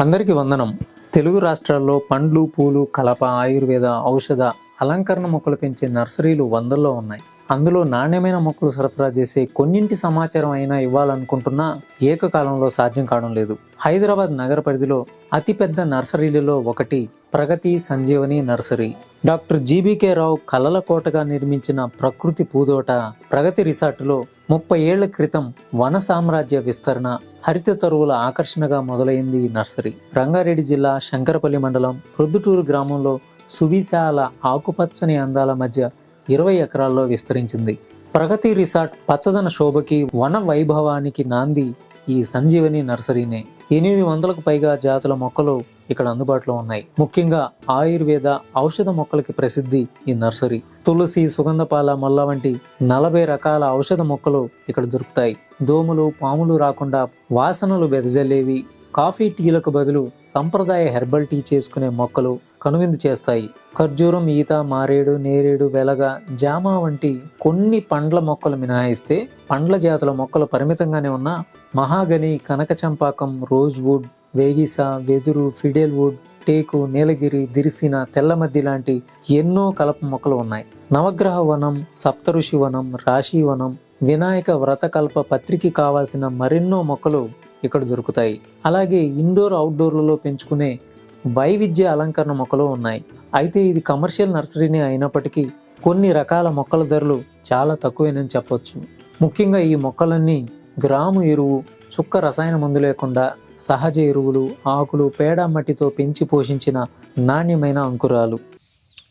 అందరికీ వందనం. తెలుగు రాష్ట్రాల్లో పండ్లు పూలు కలప ఆయుర్వేద ఔషధ అలంకరణ మొక్కలు పెంచే నర్సరీలు వందల్లో ఉన్నాయి. అందులో నాణ్యమైన మొక్కలు సరఫరా చేసే కొన్నింటి సమాచారం అయినా ఇవ్వాలనుకుంటున్నా ఏకకాలంలో సాధ్యం కావడం లేదు. హైదరాబాద్ నగర పరిధిలో అతిపెద్ద నర్సరీలలో ఒకటి Pragati Sanjeevani nursery. Doctor GBK Rao కలల కోటగా నిర్మించిన ప్రకృతి పూదోట ప్రగతి రిసార్టులో ముప్పై ఏళ్ళ క్రితం వన సామ్రాజ్య విస్తరణ హరిత తరువుల ఆకర్షణగా మొదలైంది ఈ నర్సరీ. రంగారెడ్డి జిల్లా శంకరపల్లి మండలం ప్రొద్దుటూరు గ్రామంలో సువిశాల ఆకుపచ్చని అందాల మధ్య ఇరవై ఎకరాల్లో విస్తరించింది. ప్రగతి రిసార్ట్ పచ్చదన శోభకి వన వైభవానికి నాంది ఈ సంజీవని నర్సరీనే. ఎనిమిది వందలకు పైగా జాతుల మొక్కలు ఇక్కడ అందుబాటులో ఉన్నాయి. ముఖ్యంగా ఆయుర్వేద ఔషధ మొక్కలకి ప్రసిద్ధి ఈ నర్సరీ. తులసి సుగంధపాల మొల్ల వంటి నలభై రకాల ఔషధ మొక్కలు ఇక్కడ దొరుకుతాయి. దోమలు పాములు రాకుండా వాసనలు వెదజల్లేవి. కాఫీ టీలకు బదులు సంప్రదాయ హెర్బల్ టీ చేసుకునే మొక్కలు కనువిందు చేస్తాయి. ఖర్జూరం ఈత మారేడు నేరేడు వెలగ జామ వంటి కొన్ని పండ్ల మొక్కలు మినహాయిస్తే పండ్ల జాతుల మొక్కలు పరిమితంగానే ఉన్న మహాగని కనకచంపాకం రోజ్ వుడ్ వేగిస వెదురు ఫిడేల్ వుడ్ టేకు నీలగిరి దిరిసిన తెల్లమద్ది లాంటి ఎన్నో కలప మొక్కలు ఉన్నాయి. నవగ్రహ వనం సప్తఋషి వనం రాశి వనం వినాయక వ్రతకల్ప పత్రికి కావాల్సిన మరెన్నో మొక్కలు ఇక్కడ దొరుకుతాయి. అలాగే ఇండోర్ అవుట్డోర్లలో పెంచుకునే వైవిధ్య అలంకరణ మొక్కలు ఉన్నాయి. అయితే ఇది కమర్షియల్ నర్సరీనే అయినప్పటికీ కొన్ని రకాల మొక్కల ధరలు చాలా తక్కువేనని చెప్పొచ్చు. ముఖ్యంగా ఈ మొక్కలన్నీ గ్రాము ఎరువు చుక్క రసాయన మందు లేకుండా సహజ ఎరువులు ఆకులు పేడ మట్టితో పెంచి పోషించిన నాణ్యమైన అంకురాలు.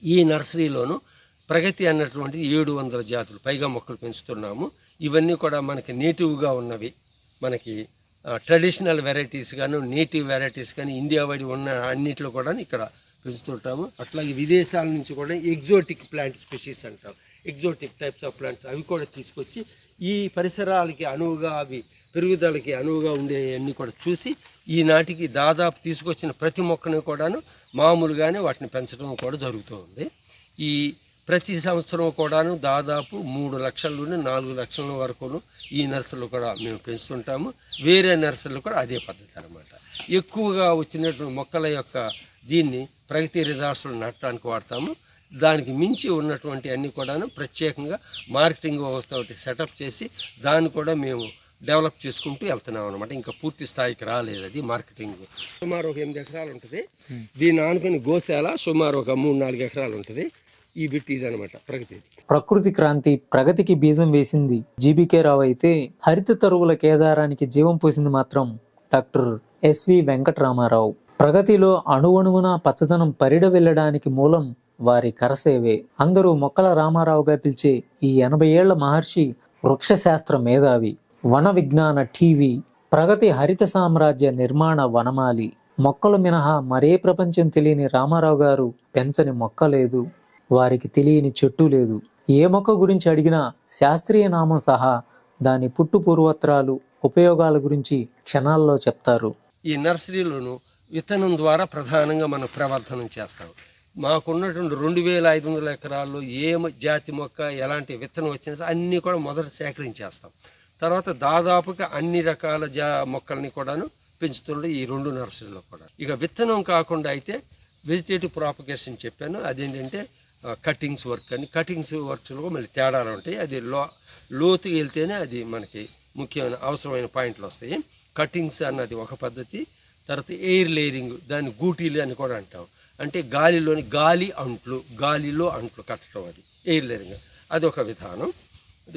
ఈ నర్సరీలోను ప్రగతి అన్నటువంటి ఏడు వందల జాతులు పైగా మొక్కలు పెంచుతున్నాము. ఇవన్నీ కూడా మనకి నేటివ్గా ఉన్నవి. మనకి ట్రెడిషనల్ వెరైటీస్ కానీ నేటివ్ వెరైటీస్ కానీ ఇండియా వైడ్ ఉన్న అన్నిట్లో కూడా ఇక్కడ పెంచుతుంటాము. అట్లాగే విదేశాల నుంచి కూడా ఎగ్జోటిక్ ప్లాంట్ స్పెషీస్ అంటాం. ఎగ్జోటిక్ టైప్స్ ఆఫ్ ప్లాంట్స్ అవి కూడా తీసుకొచ్చి ఈ పరిసరాలకి అనువుగా అవి పెరుగుదలకి అనువుగా ఉండేవన్నీ కూడా చూసి ఈనాటికి దాదాపు తీసుకొచ్చిన ప్రతి మొక్కను కూడాను మామూలుగానే వాటిని పెంచడం కూడా జరుగుతూ ఉంది ఈ ప్రతి సంవత్సరం కూడాను దాదాపు మూడు లక్షల నుండి నాలుగు లక్షల వరకును ఈ నర్సలు కూడా మేము పెంచుతుంటాము. వేరే నర్సలు కూడా అదే పద్ధతి అనమాట ఎక్కువగా వచ్చినటువంటి మొక్కల యొక్క దీన్ని ప్రగతి రిజార్ట్స్లో నాటడానికి వాడతాము. దానికి మించి ఉన్నటువంటి అన్నీ కూడాను ప్రత్యేకంగా మార్కెటింగ్ వ్యవస్థ ఒకటి సెటప్ చేసి దాన్ని కూడా మేము డెవలప్ చేసుకుంటూ వెళ్తున్నాం అనమాట ఇంకా పూర్తి స్థాయికి రాలేదు అది మార్కెటింగ్. సుమారు ఒక ఎనిమిది ఎకరాలు ఉంటుంది. దీన్ని ఆనుకుని గోశాల సుమారు ఒక మూడు నాలుగు ఎకరాలు ఉంటుంది. ఈ బిట్ ఇదనమాట ప్రగతి ప్రకృతి క్రాంతి ప్రగతికి బీజం వేసింది జీబీకే రావు అయితే హరిత తరువుల కేదారానికి జీవం పోసింది మాత్రం డాక్టర్ ఎస్వి వెంకటరామారావు. ప్రగతిలో అణువణువున పచ్చదనం పరిడ వెళ్ళడానికి మూలం వారి కరసేవే. అందరూ మొక్కల రామారావుగా పిలిచే ఈ ఎనభై ఏళ్ళ మహర్షి వృక్షశాస్త్ర మేధావి వన విజ్ఞాన టీవీ ప్రగతి హరిత సామ్రాజ్య నిర్మాణ వనమాలి. మొక్కలు మినహా మరే ప్రపంచం తెలియని రామారావు గారు పెంచని మొక్క లేదు. వారికి తెలియని చెట్టు లేదు. ఏ మొక్క గురించి అడిగినా శాస్త్రీయ నామం సహా దాని పుట్టు పూర్వత్రాలు ఉపయోగాల గురించి క్షణాల్లో చెప్తారు. ఈ నర్సరీలోను విత్తనం ద్వారా ప్రధానంగా మనం ప్రవర్ధనం చేస్తాం. మాకున్నటువంటి రెండు వేల ఐదు వందల ఎకరాల్లో ఏ జాతి మొక్క ఎలాంటి విత్తనం వచ్చినా సరే అన్నీ కూడా మొదట సేకరించేస్తాం. తర్వాత దాదాపుగా అన్ని రకాల జా మొక్కల్ని కూడాను పెంచుతుండే ఈ రెండు నర్సరీలో కూడా. ఇక విత్తనం కాకుండా అయితే వెజిటేటివ్ ప్రాపగేషన్ చెప్పాను. అదేంటంటే కటింగ్స్ వర్క్ అని. కటింగ్స్ వర్క్స్లో మళ్ళీ తేడాలు ఉంటాయి. అది లో లోతుకి వెళ్తేనే అది మనకి ముఖ్యమైన అవసరమైన పాయింట్లు వస్తాయి. కటింగ్స్ అన్నది ఒక పద్ధతి. తర్వాత ఎయిర్ లేయరింగ్ దాన్ని గూటీలు అని కూడా అంటాం. అంటే గాలిలోని గాలి అంట్లు గాలిలో అంట్లు కట్టడం అది. ఎయిర్ లేయరింగ్ అది ఒక విధానం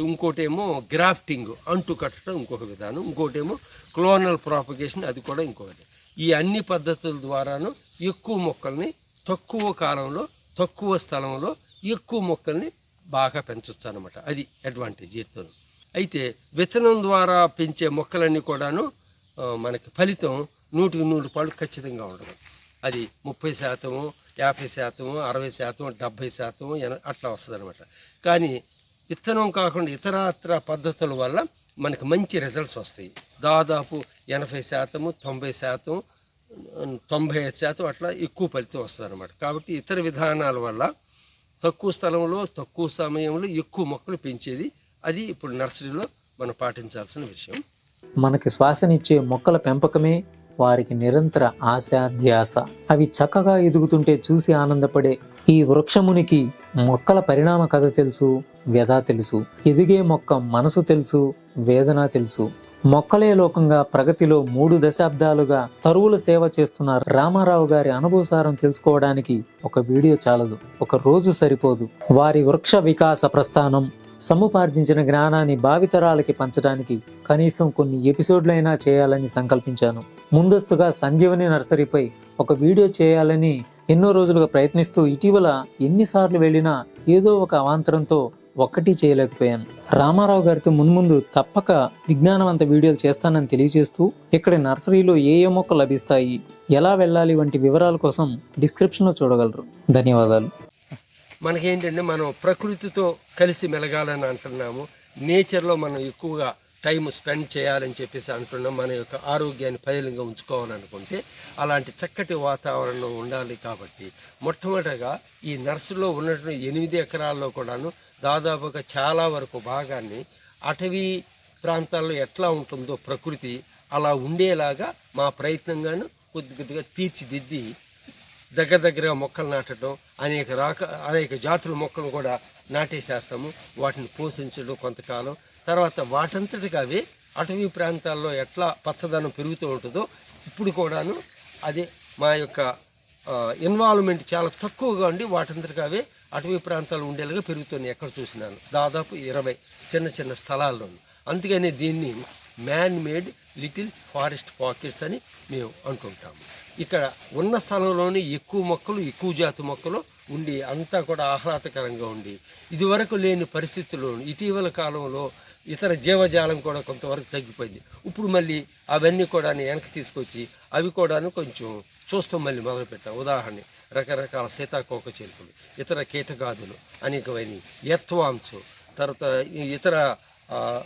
ఇంకోటేమో గ్రాఫ్టింగ్ అంటు కట్టడం ఇంకొక విధానం. ఇంకోటేమో క్లోనల్ ప్రాపగేషన్ అది కూడా ఇంకొకటి. ఈ అన్ని పద్ధతుల ద్వారాను ఎక్కువ మొక్కల్ని తక్కువ కాలంలో తక్కువ స్థలంలో ఎక్కువ మొక్కల్ని బాగా పెంచవచ్చు అనమాట అది అడ్వాంటేజ్ ఎత్తును అయితే విత్తనం ద్వారా పెంచే మొక్కలన్నీ కూడాను మనకి ఫలితం నూటికి నూరు పాలు ఖచ్చితంగా ఉండదు. అది ముప్పై శాతము యాభై శాతము అరవై శాతం డెబ్భై శాతం అట్లా వస్తుంది అనమాట కానీ విత్తనం కాకుండా ఇతరత్ర పద్ధతుల వల్ల మనకి మంచి రిజల్ట్స్ వస్తాయి. దాదాపు ఎనభై శాతము తొంభై శాతం తొంభై ఐదు శాతం అట్లా ఎక్కువ ఫలితం వస్తుంది అనమాట కాబట్టి ఇతర విధానాల వల్ల తక్కువ స్థలంలో తక్కువ సమయంలో ఎక్కువ మొక్కలు పెంచేది అది ఇప్పుడు నర్సరీలో మనం పాటించాల్సిన విషయం. మనకి శ్వాసనిచ్చే మొక్కల పెంపకమే వారికి నిరంతర ఆశాధ్యాస. అవి చక్కగా ఎదుగుతుంటే చూసి ఆనందపడే ఈ వృక్షమునికి మొక్కల పరిణామ కథ తెలుసు వ్యధ తెలుసు ఎదిగే మొక్క మనసు తెలుసు వేదన తెలుసు. మొక్కలే లోకంగా ప్రగతిలో మూడు దశాబ్దాలుగా తరువుల సేవ చేస్తున్న రామారావు గారి అనుభవసారం తెలుసుకోవడానికి ఒక వీడియో చాలదు. ఒక రోజు సరిపోదు. వారి వృక్ష వికాస ప్రస్థానం సముపార్జించిన జ్ఞానాన్ని భావితరాలకి పంచడానికి కనీసం కొన్ని ఎపిసోడ్లైనా చేయాలని సంకల్పించాను. ముందస్తుగా సంజీవని నర్సరీపై ఒక వీడియో చేయాలని ఎన్నో రోజులుగా ప్రయత్నిస్తూ ఇటీవల ఎన్నిసార్లు వెళ్ళినా ఏదో ఒక అవాంతరంతో ఒక్కటి చేయలేకపోయాను. రామారావు గారితో మున్ముందు తప్పక విజ్ఞానవంత వీడియోలు చేస్తానని తెలియజేస్తూ ఇక్కడ నర్సరీలో ఏ ఏ మొక్కలు లభిస్తాయి ఎలా వెళ్ళాలి వంటి వివరాల కోసం డిస్క్రిప్షన్లో చూడగలరు. ధన్యవాదాలు. మనకేంటంటే మనం ప్రకృతితో కలిసి మెలగాలని అంటున్నాము. నేచర్లో మనం ఎక్కువగా టైం స్పెండ్ చేయాలని చెప్పేసి అంటున్నాం. మన యొక్క ఆరోగ్యాన్ని పైలంగా ఉంచుకోవాలనుకుంటే అలాంటి చక్కటి వాతావరణం ఉండాలి కాబట్టి మొట్టమొదటగా ఈ నర్సులో ఉన్నటువంటి ఎనిమిది ఎకరాల్లో కూడాను దాదాపుగా చాలా వరకు భాగాన్ని అటవీ ప్రాంతాల్లో ఎట్లా ఉంటుందో ప్రకృతి అలా ఉండేలాగా మా ప్రయత్నంగాను కొద్ది కొద్దిగా తీర్చిదిద్ది దగ్గర దగ్గరగా మొక్కలు నాటడం అనేక రాక అనేక జాతుల మొక్కలు కూడా నాటేసేస్తాము. వాటిని పోషించడం కొంతకాలం. తర్వాత వాటంతటిగా అవి అటవీ ప్రాంతాల్లో ఎట్లా పచ్చదనం పెరుగుతూ ఉంటుందో ఇప్పుడు కూడాను అది మా యొక్క ఇన్వాల్వ్మెంట్ చాలా తక్కువగా ఉండి వాటంతటిగా అవే అటవీ ప్రాంతాలు ఉండేలాగా పెరుగుతున్నాయి ఎక్కడ చూసినాను. దాదాపు ఇరవై చిన్న చిన్న స్థలాల్లోను. అందుకని దీన్ని man made little forest pockets అని మేము అంటుంటాము. ఇక్కడ ఉన్న స్థలంలోనే ఎక్కువ మొక్కలు ఎక్కువ జాతి మొక్కలు ఉండి అంతా కూడా ఆహ్లాదకరంగా ఉండి ఇదివరకు లేని పరిస్థితుల్లో ఇటీవల కాలంలో ఇతర జీవజాలం కూడా కొంతవరకు తగ్గిపోయింది. ఇప్పుడు మళ్ళీ అవన్నీ కూడా వెనక్కి తీసుకొచ్చి అవి కూడాను కొంచెం చూస్తాం మళ్ళీ మొదలుపెట్టాం ఉదాహరణ రకరకాల సీతాకోక చిలుకలు ఇతర కీటకాదులు అనేకమైన ఎత్వాంసు తర్వాత ఇతర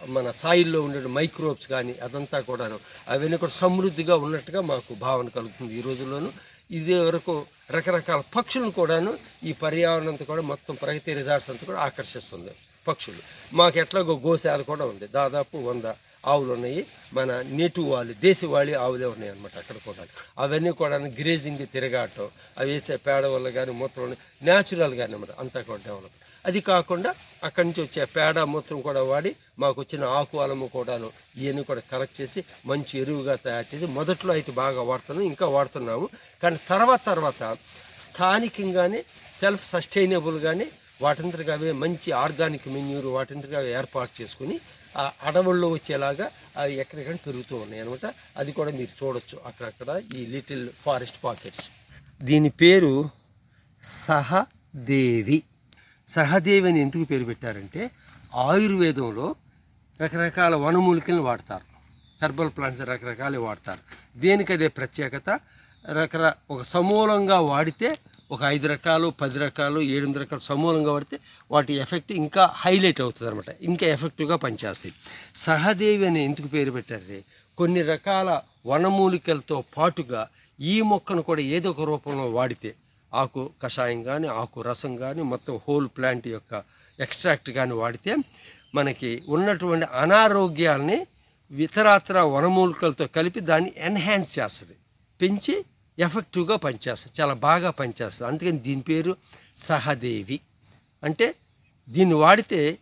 మన సాయిల్లో ఉండే మైక్రోబ్స్ కానీ అదంతా కూడాను అవన్నీ కూడా సమృద్ధిగా ఉన్నట్టుగా మాకు భావన కలుగుతుంది ఈ రోజుల్లోనూ. ఇదే వరకు రకరకాల పక్షులను కూడాను ఈ పర్యావరణం అంతా కూడా మొత్తం ప్రగతి రిజార్ట్స్ అంతా కూడా ఆకర్షిస్తుంది పక్షులు. మాకు ఎట్లాగో గోశాల కూడా ఉంది. దాదాపు వంద ఆవులు ఉన్నాయి. మన నేటివ్ వాళ్ళు దేశవాళీ ఆవులే ఉన్నాయి అనమాట అక్కడ కూడా. అవన్నీ కూడా గ్రేజింగ్ తిరగాటం అవి వేసే పేడ వల్ల కానీ మూత్రం న్యాచురల్గా కానీ అనమాట అంతా కూడా డెవలప్ అది కాకుండా అక్కడి నుంచి వచ్చే పేడ మూత్రం కూడా వాడి మాకు వచ్చిన ఆకు అలము కూడాను ఇవన్నీ కూడా కలెక్ట్ చేసి మంచి ఎరువుగా తయారు చేసి మొదట్లో అయితే బాగా వాడుతున్నాం ఇంకా వాడుతున్నాము. కానీ తర్వాత తర్వాత స్థానికంగానే సెల్ఫ్ సస్టైనబుల్గానే వాటంతటికి అవే మంచి ఆర్గానిక్ మెన్యూర్ వాటంతటికి ఏర్పాటు చేసుకుని ఆ అడవుల్లో వచ్చేలాగా అవి ఎక్కడెక్కడ పెరుగుతూ ఉన్నాయి అనమాట అది కూడా మీరు చూడొచ్చు అక్కడక్కడ ఈ లిటిల్ ఫారెస్ట్ పాకెట్స్. దీని పేరు సహదేవి. సహదేవి అని ఎందుకు పేరు పెట్టారంటే ఆయుర్వేదంలో రకరకాల వనమూలికలను వాడతారు. హెర్బల్ ప్లాంట్స్ రకరకాలు వాడతారు. దేనికి అదే ప్రత్యేకత? రకర ఒక సమూలంగా వాడితే ఒక ఐదు రకాలు పది రకాలు ఏడెనిమిది రకాలు సమూలంగా వాడితే వాటి ఎఫెక్ట్ ఇంకా హైలైట్ అవుతుంది అనమాట ఇంకా ఎఫెక్టివ్గా పనిచేస్తాయి. సహదేవి అని ఎందుకు పేరు పెట్టారంటే కొన్ని రకాల వనమూలికలతో పాటుగా ఈ మొక్కను కూడా ఏదో ఒక రూపంలో వాడితే ఆకు కషాయం కానీ ఆకు రసం కానీ మొత్తం హోల్ ప్లాంట్ యొక్క ఎక్స్ట్రాక్ట్ కానీ వాడితే మనకి ఉన్నటువంటి అనారోగ్యాలని ఇతరాతర వనమూలికలతో కలిపి దాన్ని ఎన్హాన్స్ చేస్తుంది. పెంచి ఎఫెక్టివ్గా పనిచేస్తుంది చాలా బాగా పనిచేస్తుంది అందుకని దీని పేరు సహదేవి. అంటే దీన్ని వాడితే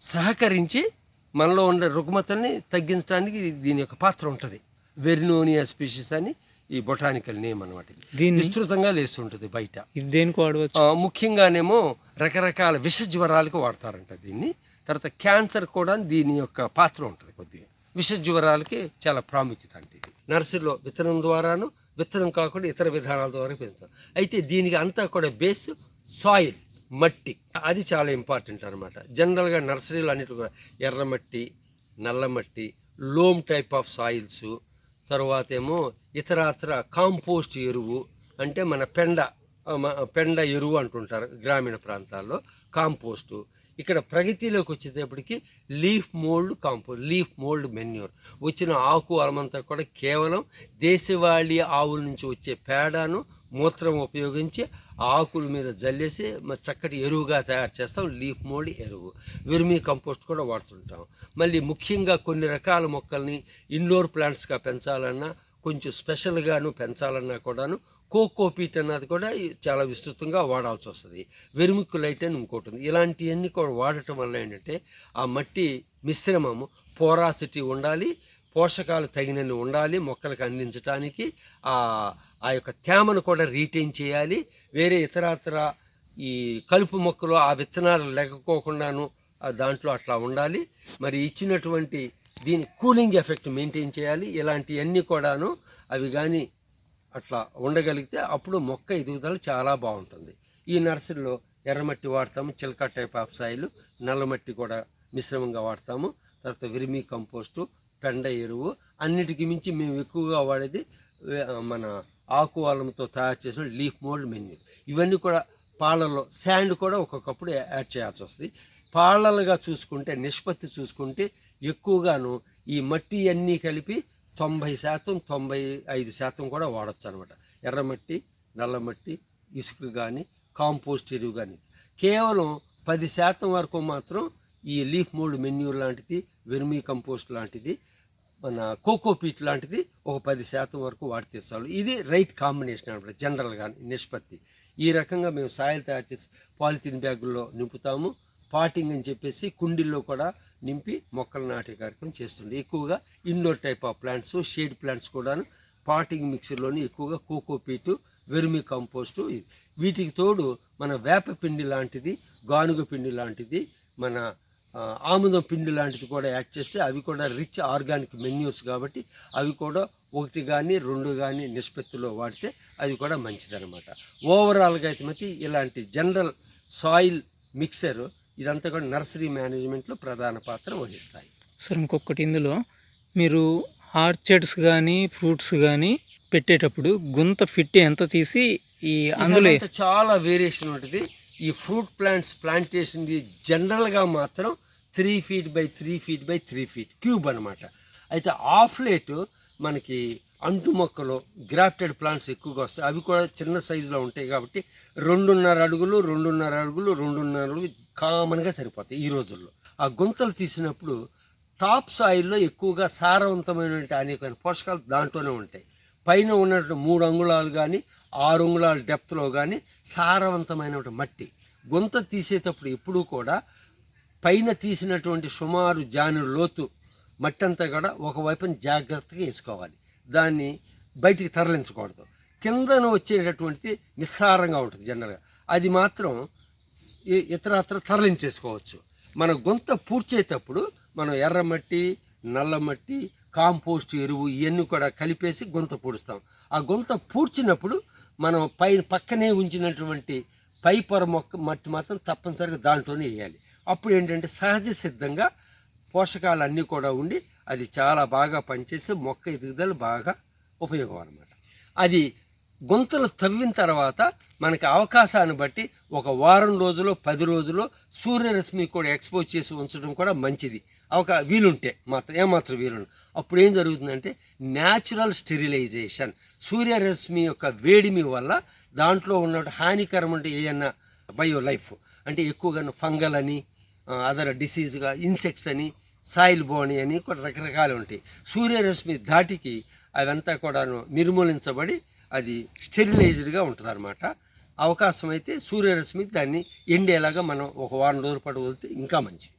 సహకరించి మనలో ఉండే రుగ్మతల్ని తగ్గించడానికి దీని యొక్క పాత్ర ఉంటుంది. వెరినోనియా స్పీషీస్ అని ఈ బొటానికల్ నేమ్ అనమాట. దీన్ని విస్తృతంగా లేస్తుంటుంది బయట. ఇది దేనికి వాడవచ్చు? ముఖ్యంగానేమో రకరకాల విష జ్వరాలకు వాడతారంట దీన్ని. తర్వాత క్యాన్సర్ కూడా దీని యొక్క పాత్ర ఉంటుంది కొద్దిగా. విష జ్వరాలకి చాలా ప్రాముఖ్యత అంటే ఇది. నర్సరీలో విత్తనం ద్వారాను విత్తనం కాకుండా ఇతర విధానాల ద్వారా పెంచుతాం అయితే దీనికి అంతా కూడా బేస్ సాయిల్ మట్టి. అది చాలా ఇంపార్టెంట్ అనమాట జనరల్గా నర్సరీలు అన్నిటి కూడా ఎర్రమట్టి నల్లమట్టి లోమ్ టైప్ ఆఫ్ సాయిల్స్ తర్వాత ఏమో ఇతరాతర కాంపోస్ట్ ఎరువు అంటే మన పెండ పెండ ఎరువు అంటుంటారు గ్రామీణ ప్రాంతాల్లో కాంపోస్టు. ఇక్కడ ప్రగతిలోకి వచ్చేటప్పటికి leaf mould compost leaf mould manure. వచ్చిన ఆకు అలమంతా కూడా కేవలం దేశవాళీ ఆవుల నుంచి వచ్చే పేడను మూత్రం ఉపయోగించి ఆకుల మీద జల్లేసి చక్కటి ఎరువుగా తయారు చేస్తాం. లీఫ్ మోల్డ్ ఎరువు. విర్మీ కంపోస్ట్ కూడా వాడుతుంటాం. మళ్ళీ ముఖ్యంగా కొన్ని రకాల మొక్కల్ని ఇండోర్ ప్లాంట్స్గా పెంచాలన్నా కొంచెం స్పెషల్గాను పెంచాలన్నా కూడాను కోకోపీట్ అన్నది కూడా చాలా విస్తృతంగా వాడాల్సి వస్తుంది. వెరుముక్కులైట్ అని ఇంకోటి ఉంది. ఇలాంటివన్నీ కూడా వాడటం వల్ల ఏంటంటే ఆ మట్టి మిశ్రమము పోరాసిటీ ఉండాలి పోషకాలు తగినన్ని ఉండాలి మొక్కలకు అందించడానికి ఆ యొక్క తేమను కూడా రీటైన్ చేయాలి. వేరే ఇతరత్ర ఈ కలుపు మొక్కలు ఆ విత్తనాలు లెక్కకోకుండాను ఆ దాంట్లో అట్లా ఉండాలి. మరి ఇచ్చినటువంటి దీని కూలింగ్ ఎఫెక్ట్ మెయింటైన్ చేయాలి. ఇలాంటివన్నీ కూడాను అవి కానీ అట్లా ఉండగలిగితే అప్పుడు మొక్క ఎదుగుదల చాలా బాగుంటుంది. ఈ నర్సరీలో ఎర్రమట్టి వాడతాము చిలక టైప్ ఆఫ్ సాయిలు నల్లమట్టి కూడా మిశ్రమంగా వాడతాము. తర్వాత విరిమి కంపోస్టు పెండ ఎరువు అన్నిటికి మించి మేము ఎక్కువగా వాడేది మన ఆకు తయారు చేసిన లీఫ్ మోల్డ్ మెన్యూ ఇవన్నీ కూడా పాలల్లో శాండ్ కూడా ఒక్కొక్కప్పుడు యాడ్ చేయాల్సి వస్తుంది. పాలలుగా చూసుకుంటే నిష్పత్తి చూసుకుంటే ఎక్కువగాను ఈ మట్టి అన్నీ కలిపి తొంభై శాతం తొంభై ఐదు శాతం కూడా వాడచ్చు అనమాట ఎర్రమట్టి నల్లమట్టి ఇసుక కానీ కాంపోస్ట్ ఎరువు కానీ కేవలం పది శాతం వరకు మాత్రం ఈ లీఫ్ మోల్డ్ మెన్యూర్ లాంటిది వెర్మీ కంపోస్ట్ లాంటిది మన కోకోపీట్ లాంటిది ఒక పది శాతం వరకు వాడితే చాలు. ఇది రైట్ కాంబినేషన్ అనమాట జనరల్గా నిష్పత్తి. ఈ రకంగా మేము సాయిల్ తయారు చేసి పాలిథిన్ బ్యాగుల్లో నింపుతాము. పాటింగ్ అని చెప్పేసి కుండీల్లో కూడా నింపి మొక్కలు నాటే కార్యక్రమం చేస్తుంది ఎక్కువగా indoor type of plants shade plants కూడాను పాటింగ్ మిక్సర్లోని ఎక్కువగా కోకోపీటు వెర్మి కంపోస్టు వీటికి తోడు మన వేప పిండి లాంటిది గానుగ పిండి లాంటిది మన ఆముదం పిండి లాంటిది కూడా యాడ్ చేస్తే అవి కూడా రిచ్ ఆర్గానిక్ మెన్యూస్ కాబట్టి అవి కూడా ఒకటి కానీ రెండు కానీ నిష్పత్తిలో వాడితే అది కూడా మంచిదన్నమాట. ఓవరాల్గా అయితే మతి ఇలాంటి జనరల్ సాయిల్ మిక్సర్ ఇదంతా కూడా నర్సరీ మేనేజ్మెంట్లో ప్రధాన పాత్ర వహిస్తాయి. సార్ ఇంకొకటి ఇందులో మీరు ఆర్చర్డ్స్ కానీ ఫ్రూట్స్ కానీ పెట్టేటప్పుడు గుంత ఫిట్ ఎంత తీసి ఈ అందులో చాలా వేరియేషన్ ఉంటుంది. ఈ ఫ్రూట్ ప్లాంట్స్ ప్లాంటేషన్ జనరల్గా మాత్రం three feet by three feet by three feet cube అనమాట అయితే ఆఫ్ లేట్ మనకి అంటు మొక్కలు గ్రాఫ్టెడ్ ప్లాంట్స్ ఎక్కువగా వస్తాయి. అవి కూడా చిన్న సైజులో ఉంటాయి కాబట్టి రెండున్నర అడుగులు రెండున్నర అడుగులు రెండున్నర అడుగులు కామన్గా సరిపోతాయి ఈ రోజుల్లో. ఆ గుంతలు తీసినప్పుడు టాప్ సాయిల్లో ఎక్కువగా సారవంతమైనటువంటి అనేక పోషకాలు దాంట్లోనే ఉంటాయి. పైన ఉన్నటువంటి మూడు అంగుళాలు కానీ ఆరు అంగుళాల డెప్త్లో కానీ సారవంతమైన మట్టి. గుంత తీసేటప్పుడు ఎప్పుడూ కూడా పైన తీసినటువంటి సుమారు జాను లోతు మట్టి అంతా కూడా ఒకవైపున జాగ్రత్తగా వేసుకోవాలి. దాన్ని బయటికి తరలించకూడదు. కిందన వచ్చేటటువంటి నిస్సారంగా ఉంటుంది జనరల్గా. అది మాత్రం ఇతరత్ర తరలించేసుకోవచ్చు. మన గుంత పూడ్చేటప్పుడు మనం ఎర్రమట్టి నల్లమట్టి కాంపోస్ట్ ఎరువు ఇవన్నీ కూడా కలిపేసి గుంత పూడుస్తాం. ఆ గుంత పూడ్చినప్పుడు మనం పై పక్కనే ఉంచినటువంటి పై పొర మొక్క మట్టి మాత్రం తప్పనిసరిగా దాంట్లోనే వేయాలి. అప్పుడు ఏంటంటే సహజ సిద్ధంగా పోషకాలు అన్నీ కూడా ఉండి అది చాలా బాగా పనిచేసి మొక్క ఎదుగుదల బాగా ఉపయోగం అనమాట అది గుంతలు తవ్విన తర్వాత మనకి అవకాశాన్ని బట్టి ఒక వారం రోజులు పది రోజులు సూర్యరశ్మి కూడా ఎక్స్పోజ్ చేసి ఉంచడం కూడా మంచిది. అవకా వీలుంటే మాత్రం ఏమాత్రం వీలుంటే అప్పుడు ఏం జరుగుతుందంటే న్యాచురల్ స్టెరిలైజేషన్ సూర్యరశ్మి యొక్క వేడిమి వల్ల దాంట్లో ఉన్న అంటే ఏదన్నా బయో లైఫ్. అంటే ఎక్కువగా ఫంగల్ అని అదర్ డిసీజ్గా ఇన్సెక్ట్స్ అని సాయిల్ బోని అని కూడా రకరకాలు ఉంటాయి. సూర్యరశ్మి ధాటికి అవంతా కూడాను నిర్మూలించబడి అది స్టెరిలైజ్డ్గా ఉంటుంది అనమాట అవకాశం అయితే సూర్యరశ్మి దాన్ని ఎండేలాగా మనం ఒక వారం రోజుల పాటు వదిలితే ఇంకా మంచిది.